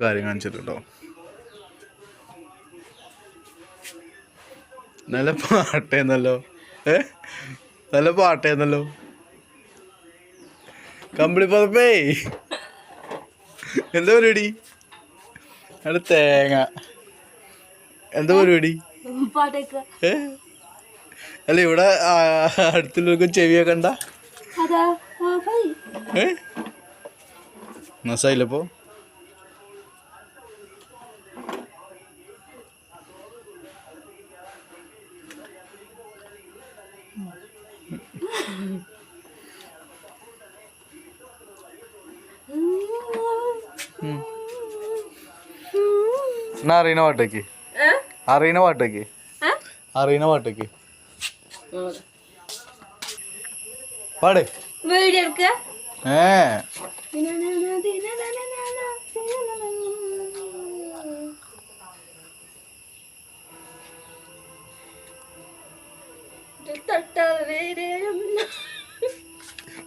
കാര്യം കാണിച്ചിട്ടോ നല്ല പാട്ടേന്നല്ലോ. ഏ? നല്ല പാട്ടേന്നല്ലോ. കമ്പിളി പതപ്പേ. എന്താ പരിപാടി? അവിടെ തേങ്ങ. എന്താ പരിപാടി? ഏ? അല്ല ഇവിടെ അടുത്തുള്ള അടുത്തുള്ളവർക്കും ചെവിയൊക്കെ ഫൈ ഏ? നസായില്ലപ്പോ എന്നാ അറിയണ പാട്ടേക്ക്? അറിയണ പാട്ടേക്ക്? അറിയണ പാട്ടേക്ക്? പാടേ. ഏ.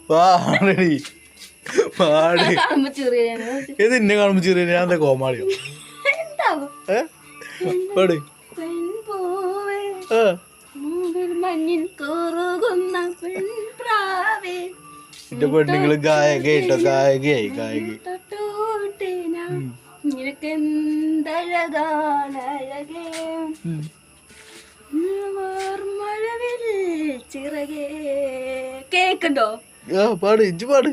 പാടടി. പാടി. ഇത് എന്നെ കാണുമ്പോ ചെറിയ ഞാൻ എന്താ കോമാളിയോ? പാടി. എന്റെ പെണ്ണുങ്ങൾ ഗായകയായി ഗായക തൊട്ടോട്ടേന. നിനക്കെന്തഴകാണഴകേ മഴവിൽ ചിറകേ കേക്കുണ്ടോ? പാട് ഇജ്ജ് പാട്.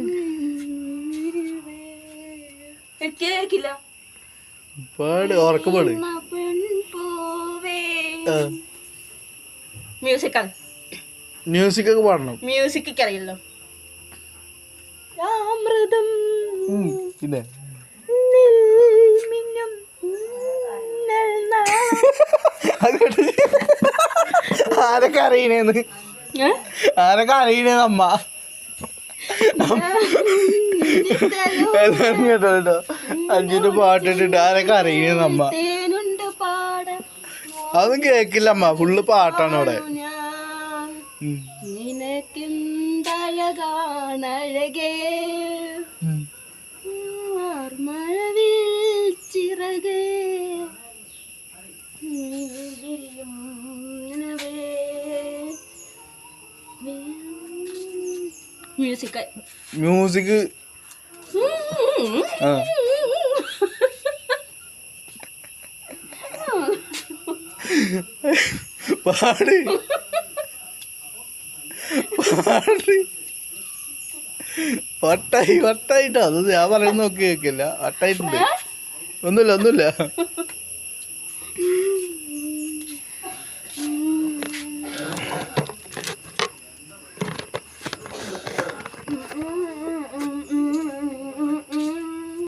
കേക്കില്ല. പാട് ഉറക്കം പാട്. മ്യൂസിക് ഒക്കെ പാടണം. മ്യൂസിക് അറിയല്ലോ അമൃതം പിന്നെ. അത് ആരൊക്കെ അറിയണേന്ന്? ആരൊക്കെ അറിയണേന്ന് അമ്മ? എല്ലാരും കേട്ടോ കേട്ടോ അഞ്ചിന്റെ പാട്ടിട്ടിട്ട് ആരൊക്കെ അറിയണേന്ന് അമ്മ? അതൊന്നും കേക്കില്ല അമ്മ. ഫുള്ള് പാട്ടാണ് അവിടെ. നിനക്കെന്തഴകാണഴകേ ചിറകേ? മ്യൂസിക് മ്യൂസിക് ആ. പാട്. പാട്. വട്ടായി വട്ടായിട്ടാ. അത് ഞാൻ പറയുന്ന നോക്കി കേക്കില്ല വട്ടായിട്ടുണ്ട്. ഒന്നുമില്ല ഒന്നുമില്ല.